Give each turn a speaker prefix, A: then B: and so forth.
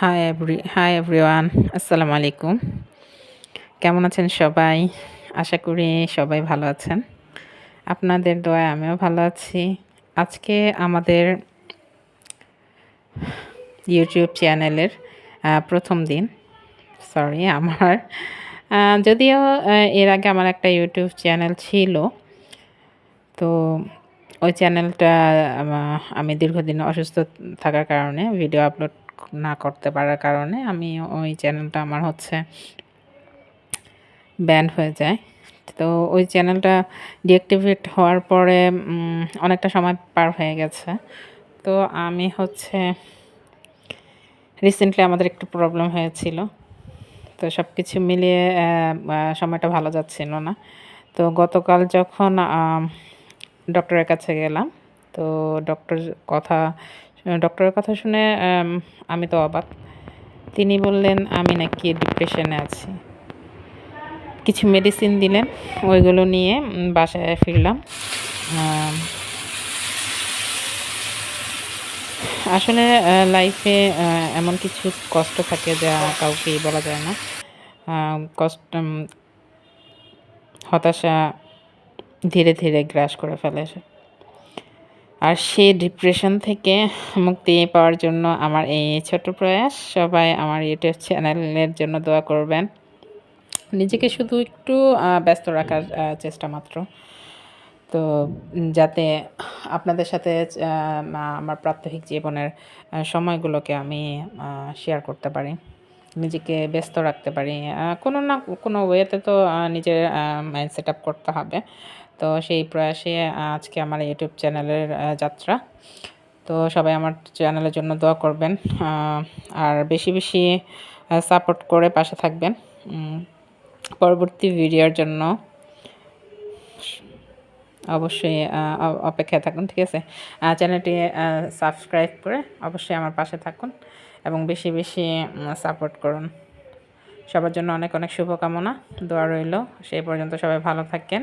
A: High every hi everyone আসসালামু আলাইকুম কেমন আছেন সবাই? আশা করি সবাই ভালো আছেন। আপনাদের দোয়ায় আমিও ভালো আছি। আজকে আমাদের ইউটিউব চ্যানেলের প্রথম দিন। সরি আমার যদিও এর আগে আমার একটা ইউটিউব চ্যানেল ছিল, তো ওই চ্যানেলটা আমি দীর্ঘদিন অসুস্থ থাকার কারণে ভিডিও আপলোড না করতে পারার কারণে আমি ওই চ্যানেলটা আমার হচ্ছে ব্যান্ড হয়ে যায়। তো ওই চ্যানেলটা ডিঅ্যাক্টিভেট হওয়ার পরে অনেকটা সময় পার হয়ে গেছে। তো আমি হচ্ছে রিসেন্টলি আমাদের একটু প্রবলেম হয়েছিল। তো সব কিছু মিলিয়ে সময়টা ভালো যাচ্ছিল না। তো গতকাল যখন ডক্টরের কাছে গেলাম, তো ডক্টর কথা ডক্টরের কথা শুনে, আমি তো অবাক। তিনি বললেন, আমি নাকি ডিপ্রেশনে আছি। কিছু মেডিসিন দিলেন, ওইগুলো নিয়ে বাসায় ফিরলাম। আসলে লাইফে এমন কিছু কষ্ট থাকে যা কাউকে বলা যায় না। কষ্ট হতাশা ধীরে ধীরে গ্রাস করে ফেলে। আর সেই ডিপ্রেশন থেকে মুক্তি পাওয়ার জন্য আমার এই ছোট প্রয়াস। সবাই আমার ইউটিউব চ্যানেলের জন্য দোয়া করবেন। নিজেকে শুধু একটু ব্যস্ত রাখার চেষ্টা মাত্র। তো যাতে আপনাদের সাথে আমার প্রাত্যহিক জীবনের সময়গুলোকে আমি শেয়ার করতে পারি। নিজেকে ব্যস্ত রাখতে পারি। কোনো না, কোনো ওয়েতে তো নিজের মাইন্ড সেট আপ করতে হবে। তো সেই প্রয়াসে আজকে আমার ইউটিউব চ্যানেলের যাত্রা। তো সবাই আমার চ্যানেলের জন্য দোয়া করবেন আর বেশি বেশি সাপোর্ট করে পাশে থাকবেন। পরবর্তী ভিডিওর জন্য অবশ্যই অপেক্ষায় থাকুন, ঠিক আছে? চ্যানেলটি সাবস্ক্রাইব করে অবশ্যই আমার পাশে থাকুন এবং বেশি বেশি সাপোর্ট করুন। সবার জন্য অনেক অনেক শুভকামনা, দোয়া রইল। সেই পর্যন্ত সবাই ভালো থাকেন